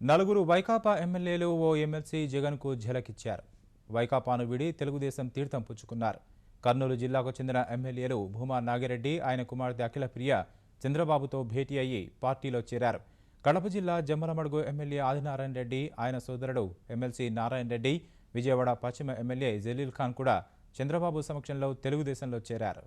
నలుగురు వైకాపా ఎమ్మెల్యేలు ఓ ఎమ్మెల్సీ జగన్కు ఝలకిచ్చారు. వైకాపాను విడి తెలుగుదేశం తీర్థం పుచ్చుకున్నారు. కర్నూలు జిల్లాకు చెందిన ఎమ్మెల్యేలు భూమా నాగిరెడ్డి ఆయన కుమార్తె అఖిలప్రియ చంద్రబాబుతో భేటీ అయ్యి పార్టీలో చేరారు. కడప జిల్లా జమ్మలమడుగు ఎమ్మెల్యే ఆదినారాయణ రెడ్డి ఆయన సోదరుడు ఎమ్మెల్సీ నారాయణ రెడ్డి విజయవాడ పశ్చిమ ఎమ్మెల్యే జలీల్ ఖాన్ కూడా చంద్రబాబు సమక్షంలో తెలుగుదేశంలో చేరారు.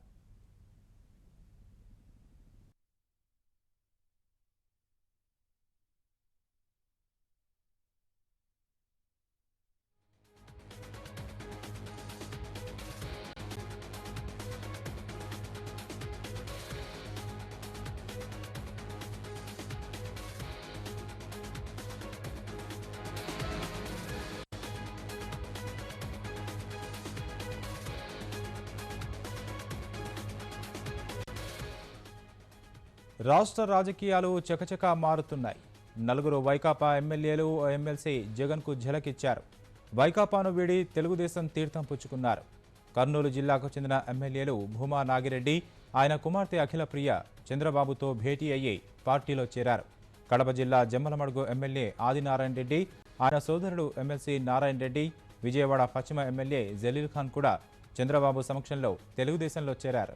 రాష్ట్ర రాజకీయాలు చకచకా మారుతున్నాయి. నలుగురు వైకాపా ఎమ్మెల్యేలు ఓ ఎమ్మెల్సీ జగన్కు ఝలకిచ్చారు. వైకాపాను వీడి తెలుగుదేశం తీర్థం పుచ్చుకున్నారు. కర్నూలు జిల్లాకు చెందిన ఎమ్మెల్యేలు భూమా నాగిరెడ్డి ఆయన కుమార్తె అఖిల ప్రియ చంద్రబాబుతో భేటీ అయ్యి పార్టీలో చేరారు. కడప జిల్లా జమ్మలమడుగు ఎమ్మెల్యే ఆదినారాయణ రెడ్డి ఆయన సోదరుడు ఎమ్మెల్సీ నారాయణ రెడ్డి విజయవాడ పశ్చిమ ఎమ్మెల్యే జలీల్ ఖాన్ కూడా చంద్రబాబు సమక్షంలో తెలుగుదేశంలో చేరారు.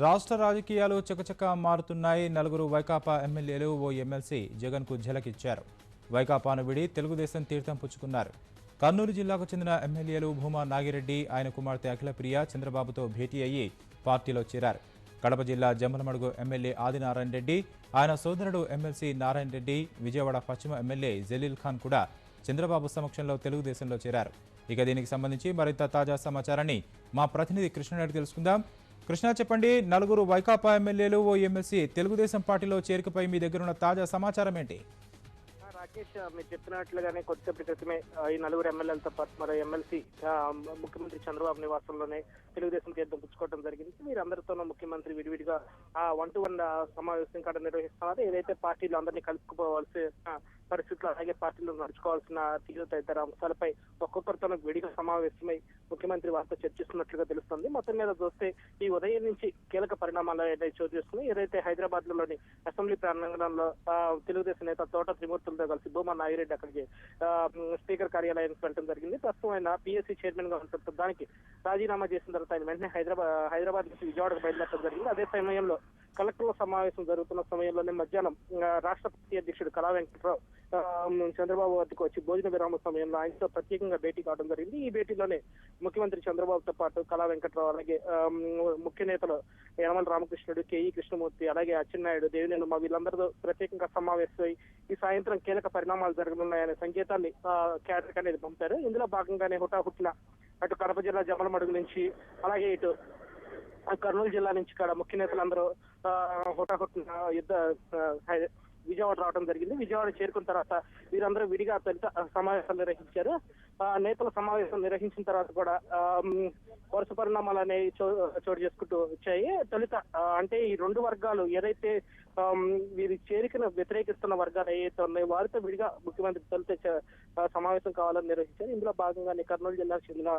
రాష్ట్ర రాజకీయాలు చకచక మారుతున్నాయి. నలుగురు వైకాపా ఎమ్మెల్యేలు ఓ ఎమ్మెల్సీ జగన్కు ఝలకిచ్చారు. వైకాపాను విడి తెలుగుదేశం తీర్థం పుచ్చుకున్నారు. కర్నూలు జిల్లాకు చెందిన ఎమ్మెల్యేలు భూమా నాగిరెడ్డి ఆయన కుమార్తె అఖిలప్రియ చంద్రబాబుతో భేటీ అయ్యి పార్టీలో చేరారు. కడప జిల్లా జమ్మలమడుగు ఎమ్మెల్యే ఆదినారాయణ రెడ్డి ఆయన సోదరుడు ఎమ్మెల్సీ నారాయణ రెడ్డి విజయవాడ పశ్చిమ ఎమ్మెల్యే జలీల్ ఖాన్ కూడా చంద్రబాబు సమక్షంలో తెలుగుదేశంలో చేరారు. ఇక దీనికి సంబంధించి మరింత తాజా సమాచారాన్ని మా ప్రతినిధి కృష్ణారెడ్డి తెలుసుకుందాం. కృష్ణ చెప్పండి నలుగురు వైకాపా ఎమ్మెల్యేలు ఓ ఎమ్మెల్సీ తెలుగుదేశం పార్టీలో చేరికపై మీ దగ్గర ఉన్న తాజా సమాచారం ఏంటి? రాకేష్ మీరు చెప్పినట్లుగానే కొద్దిసేపటి క్రితమే ఈ నలుగురు ఎమ్మెల్యేలతో పాటు మరో ఎమ్మెల్సీ ముఖ్యమంత్రి చంద్రబాబు నివాసంలోనే తెలుగుదేశం తీర్థం పుచ్చుకోవడం జరిగింది. వీరందరితోనూ ముఖ్యమంత్రి విడివిడిగా ఆ వన్ టు వన్ సమావేశం కాడ నిర్వహిస్తున్నారు. ఏదైతే పార్టీలు అందరినీ కలుపుకోవాల్సి పరిస్థితులు అలాగే పార్టీలు నడుచుకోవాల్సిన తీరు తదితర అంశాలపై ఒక్కొక్కరితోనూ విడిగా సమావేశమై ముఖ్యమంత్రి వారితో చర్చిస్తున్నట్లుగా తెలుస్తుంది. మొత్తం మీద చూస్తే ఈ ఉదయం నుంచి కీలక పరిణామాలు ఏదైతే చోటు చేసుకున్నాయి. ఏదైతే హైదరాబాద్లోని అసెంబ్లీ ప్రాంగణంలో తెలుగుదేశం నేత తోట త్రిమూర్తులతో కలిసి భూమా నాగిరెడ్డి అక్కడికి స్పీకర్ కార్యాలయానికి వెళ్ళడం జరిగింది. ప్రస్తుతం ఆయన పిఎస్సీ చైర్మన్గా ఉంటున్న దానికి రాజీనామా చేసిన తర్వాత ఆయన వెంటనే హైదరాబాద్ హైదరాబాద్ నుంచి విజయవాడకు బయలుదేరడం జరిగింది. అదే సమయంలో కలెక్టర్ల సమావేశం జరుగుతున్న సమయంలోనే మధ్యాహ్నం రాష్ట్రపతి అధ్యక్షుడు కళా వెంకట్రావు చంద్రబాబు వద్దకు వచ్చి భోజన విరామ సమయంలో ఆయనతో ప్రత్యేకంగా భేటీ కావడం జరిగింది. ఈ భేటీలోనే ముఖ్యమంత్రి చంద్రబాబుతో పాటు కళా వెంకట్రావు అలాగే ముఖ్య నేతలు యనమల రామకృష్ణుడు కేఈ కృష్ణమూర్తి అలాగే అచ్చెన్నాయుడు దేవినేని మా వీళ్ళందరితో ప్రత్యేకంగా సమావేశమై ఈ సాయంత్రం కీలక పరిణామాలు జరగనున్నాయనే సంకేతాన్ని క్యాడర్ అనేది పంపారు. ఇందులో భాగంగానే హుటాహుట్టిన అటు కడప జిల్లా జమలమడుగు నుంచి అలాగే ఇటు కర్నూలు జిల్లా నుంచి కూడా ముఖ్య నేతలందరూ హుటాహుటిన యుద్ధ విజయవాడ రావడం జరిగింది. విజయవాడ చేరుకున్న తర్వాత వీరందరూ విడిగా తొలుత సమావేశాలు నిర్వహించారు. నేతల సమావేశం నిర్వహించిన తర్వాత కూడా వరుస పరిణామాలు అనేవి చోటు చేసుకుంటూ వచ్చాయి. తొలుత అంటే ఈ రెండు వర్గాలు ఏదైతే వీరి చేరికను వ్యతిరేకిస్తున్న వర్గాలు ఏవైతే ఉన్నాయో వారితో విడిగా ముఖ్యమంత్రి తొలితే సమావేశం కావాలని నిర్వహించారు. ఇందులో భాగంగానే కర్నూలు జిల్లాకు చెందిన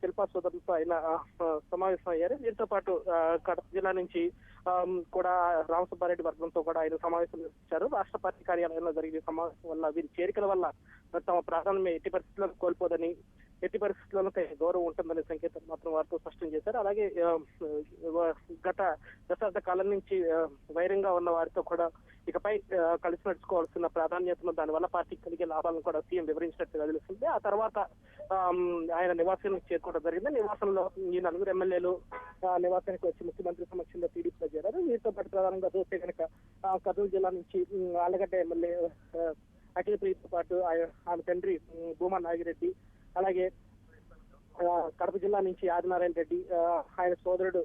శిల్పా సోదరులతో ఆయన సమావేశం అయ్యారు. వీరితో పాటు కడప జిల్లా నుంచి కూడా రామసుబ్బారెడ్డి వర్గంతో కూడా ఆయన సమావేశం నిర్వహించారు రాష్ట్ర పార్టీ కార్యాలయంలో జరిగిన సమావేశం వల్ల వీరి చేరికల వల్ల తమ ప్రాధాన్యం ఎట్టి పరిస్థితుల్లో కోల్పోదని ఎట్టి పరిస్థితుల్లోనూ గౌరవం ఉంటుందనే సంకేతం మాత్రం వారితో స్పష్టం చేశారు. అలాగే గత దశాబ్ద కాలం నుంచి వైరంగా ఉన్న వారితో కూడా ఇకపై కలిసి నడుచుకోవాల్సిన ప్రాధాన్యతను దానివల్ల పార్టీకి కలిగే లాభాలను కూడా సీఎం వివరించినట్టుగా తెలుస్తుంది. ఆ తర్వాత ఆయన నివాసానికి చేరుకోవడం జరిగింది. నివాసంలో ఈ నలుగురు ఎమ్మెల్యేలు నివాసానికి వచ్చి ముఖ్యమంత్రి సమక్షంలో టీడీపీలో చేరారు. వీరితో పాటు ప్రధానంగా చూస్తే కనుక ఆ, కర్నూలు జిల్లా నుంచి ఆలగడ్డ ఎమ్మెల్యే అఖిల ప్రీతితో పాటు ఆయన ఆమె తండ్రి భూమా నాగిరెడ్డి అలాగే కడప జిల్లా నుంచి ఆదినారాయణ రెడ్డి ఆయన సోదరుడు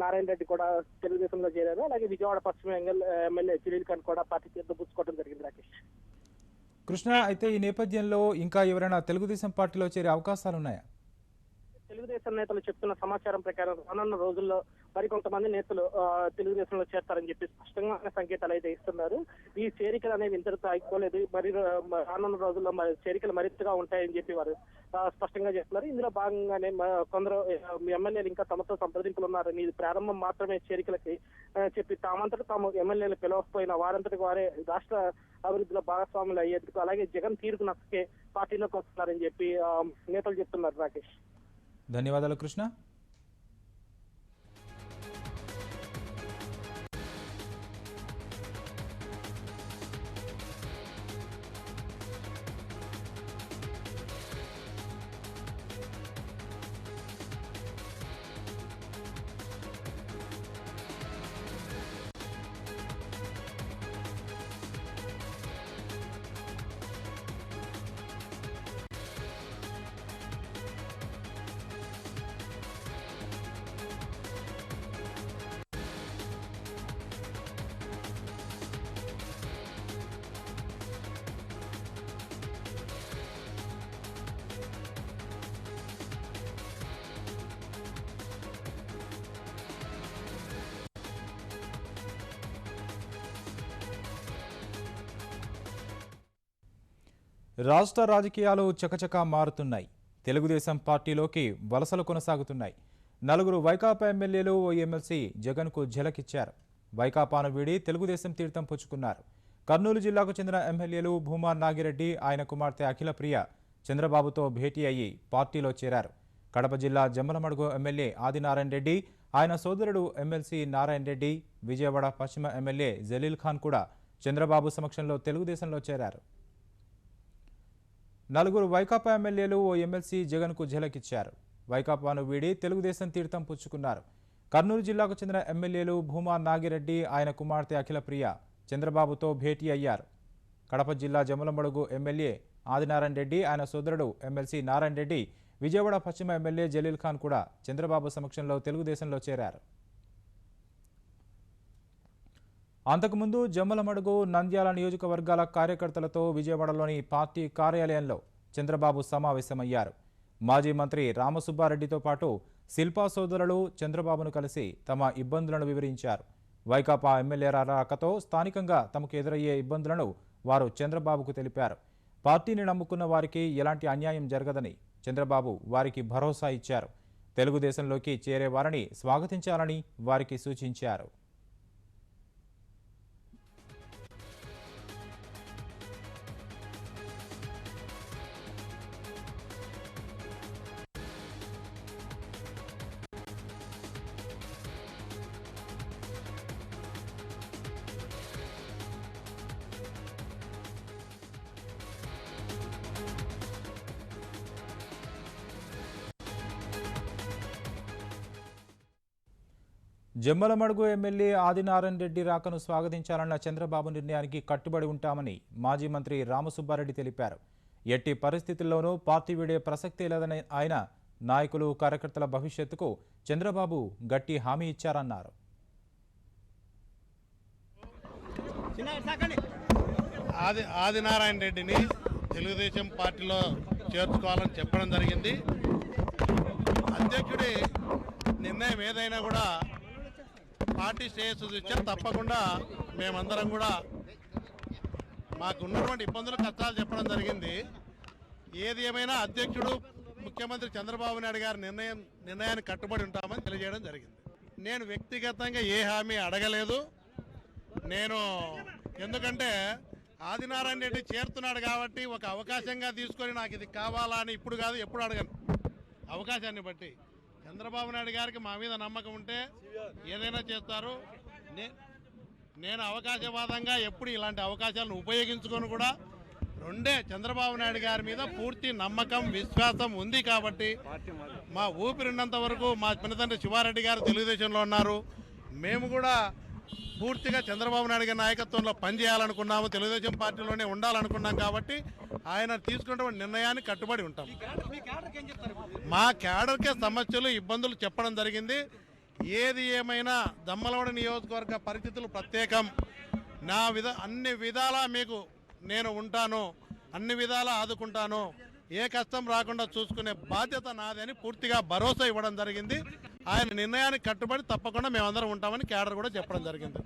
నారాయణ రెడ్డి కూడా తెలుగుదేశంలో చేరారు. అలాగే విజయవాడ పశ్చిమ ఎమ్మెల్యే జలీల్ ఖాన్ కూడా పార్టీ తీర్థం పుచ్చుకోవడం జరిగింది రాకేష్. కృష్ణ అయితే ఈ నేపథ్యంలో ఇంకా ఎవరైనా తెలుగుదేశం పార్టీలో చేరే అవకాశాలు ఉన్నాయా? తెలుగుదేశం నేతలు చెప్తున్న సమాచారం ప్రకారం రానున్న రోజుల్లో మరికొంతమంది నేతలు తెలుగుదేశంలో చేస్తారని చెప్పి స్పష్టంగా సంకేతాలు అయితే ఇస్తున్నారు. ఈ చేరికలు అనేవి ఇంతటితో ఆగిపోలేదు మరి రానున్న రోజుల్లో మరి చేరికలు మరింతగా ఉంటాయని చెప్పి వారు స్పష్టంగా చెప్తున్నారు ఇందులో భాగంగానే కొందరు ఎమ్మెల్యేలు ఇంకా తమతో సంప్రదింపులు ఉన్నారని ఇది ప్రారంభం మాత్రమే చేరికలకి చెప్పి తామంతట తాము ఎమ్మెల్యేలు పిలవకపోయినా వారంతటి వారే రాష్ట్ర అభివృద్ధిలో భాగస్వాములు అయ్యేందుకు అలాగే జగన్ తీరుకు నచ్చకే పార్టీలోకి వస్తున్నారని చెప్పి నేతలు చెప్తున్నారు రాకేష్. ధన్యవాదాలు కృష్ణ. రాష్ట్ర రాజకీయాలు చకచకా మారుతున్నాయి. తెలుగుదేశం పార్టీలోకి వలసలు కొనసాగుతున్నాయి. నలుగురు వైకాపా ఎమ్మెల్యేలు ఓ ఎమ్మెల్సీ జగన్కు ఝలకిచ్చారు. వైకాపాను వీడి తెలుగుదేశం తీర్థం పుచ్చుకున్నారు. కర్నూలు జిల్లాకు చెందిన ఎమ్మెల్యేలు భూమా నాగిరెడ్డి ఆయన కుమార్తె అఖిలప్రియ చంద్రబాబుతో భేటీ అయ్యి పార్టీలో చేరారు. కడప జిల్లా జమ్మలమడుగు ఎమ్మెల్యే ఆదినారాయణ రెడ్డి ఆయన సోదరుడు ఎమ్మెల్సీ నారాయణ రెడ్డి విజయవాడ పశ్చిమ ఎమ్మెల్యే జలీల్ ఖాన్ కూడా చంద్రబాబు సమక్షంలో తెలుగుదేశంలో చేరారు. నలుగురు వైకాపా ఎమ్మెల్యేలు ఓ ఎమ్మెల్సీ జగన్కు ఝలకిచ్చారు. వైకాపాను వీడి తెలుగుదేశం తీర్థం పుచ్చుకున్నారు. కర్నూలు జిల్లాకు చెందిన ఎమ్మెల్యేలు భూమా నాగిరెడ్డి ఆయన కుమార్తె అఖిలప్రియ చంద్రబాబుతో భేటీ అయ్యారు. కడప జిల్లా జమలమడుగు ఎమ్మెల్యే ఆదినారాయణ రెడ్డి ఆయన సోదరుడు ఎమ్మెల్సీ నారాయణ రెడ్డి విజయవాడ పశ్చిమ ఎమ్మెల్యే జలీల్ ఖాన్ కూడా చంద్రబాబు సమక్షంలో తెలుగుదేశంలో చేరారు. అంతకుముందు జమ్మలమడుగు నంద్యాల నియోజకవర్గాల కార్యకర్తలతో విజయవాడలోని పార్టీ కార్యాలయంలో చంద్రబాబు సమావేశమయ్యారు. మాజీ మంత్రి రామసుబ్బారెడ్డితో పాటు శిల్పా సోదరులు చంద్రబాబును కలిసి తమ ఇబ్బందులను వివరించారు. వైకాపా ఎమ్మెల్యేల రాకతో స్థానికంగా తమకు ఎదురయ్యే ఇబ్బందులను వారు చంద్రబాబుకు తెలిపారు. పార్టీని నమ్ముకున్న వారికి ఎలాంటి అన్యాయం జరగదని చంద్రబాబు వారికి భరోసా ఇచ్చారు. తెలుగుదేశంలోకి చేరే వారిని స్వాగతించాలని వారికి సూచించారు. జమ్మలమడుగు ఎమ్మెల్యే ఆదినారాయణ రెడ్డి రాకను స్వాగతించాలన్న చంద్రబాబు నిర్ణయానికి కట్టుబడి ఉంటామని మాజీ మంత్రి రామసుబ్బారెడ్డి తెలిపారు. ఎట్టి పరిస్థితుల్లోనూ పార్టీ వీడే ప్రసక్తే లేదని ఆయన నాయకులు కార్యకర్తల భవిష్యత్తుకు చంద్రబాబు గట్టి హామీ ఇచ్చారన్నారు. ఆది ఆదినారాయణ రెడ్డిని తెలుగుదేశం పార్టీలో చేర్చుకోవాలని చెప్పడం జరిగింది. అధ్యక్షుడి నిర్ణయం ఏదైనా కూడా పార్టీ శ్రేయస్సు దృష్ట్యా తప్పకుండా మేమందరం కూడా మాకు ఉన్నటువంటి ఇబ్బందులు కష్టాలు చెప్పడం జరిగింది. ఏది ఏమైనా అధ్యక్షుడు ముఖ్యమంత్రి చంద్రబాబు నాయుడు గారి నిర్ణయం నిర్ణయానికి కట్టుబడి ఉంటామని తెలియజేయడం జరిగింది. నేను వ్యక్తిగతంగా ఏ హామీ అడగలేదు. నేను ఎందుకంటే ఆదినారాయణ రెడ్డి చేరుతున్నాడు కాబట్టి ఒక అవకాశంగా తీసుకొని నాకు ఇది కావాలా అని ఇప్పుడు కాదు ఎప్పుడు అడగను. అవకాశాన్ని బట్టి. చంద్రబాబు నాయుడు గారికి మా మీద నమ్మకం ఉంటే ఏదైనా చేస్తారు. నే- నేను అవకాశవాదంగా ఎప్పుడు ఇలాంటి అవకాశాలను ఉపయోగించుకొని కూడా. రెండే చంద్రబాబు నాయుడు గారి మీద పూర్తి నమ్మకం విశ్వాసం ఉంది కాబట్టి మా ఊపిరిన్నంత వరకు మా పినతండ్రి శివారెడ్డి గారు తెలుగుదేశంలో ఉన్నారు. మేము కూడా పూర్తిగా చంద్రబాబు నాయుడు గారి నాయకత్వంలో పనిచేయాలనుకున్నాము తెలుగుదేశం పార్టీలోనే ఉండాలనుకున్నాం కాబట్టి ఆయన తీసుకున్నటువంటి నిర్ణయాన్ని కట్టుబడి ఉంటాం. మా క్యాడర్కే సమస్యలు ఇబ్బందులు చెప్పడం జరిగింది. ఏది ఏమైనా దమ్మలవాడ నియోజకవర్గ పరిస్థితులు ప్రత్యేకం. నా విధ అన్ని విధాలా మీకు నేను ఉంటాను అన్ని విధాలా ఆదుకుంటాను. ఏ కష్టం రాకుండా చూసుకునే బాధ్యత నాది అని పూర్తిగా భరోసా ఇవ్వడం జరిగింది. ఆయన నిర్ణయానికి కట్టుబడి తప్పకుండా మేమందరం ఉంటామని కేడర్ కూడా చెప్పడం జరిగింది.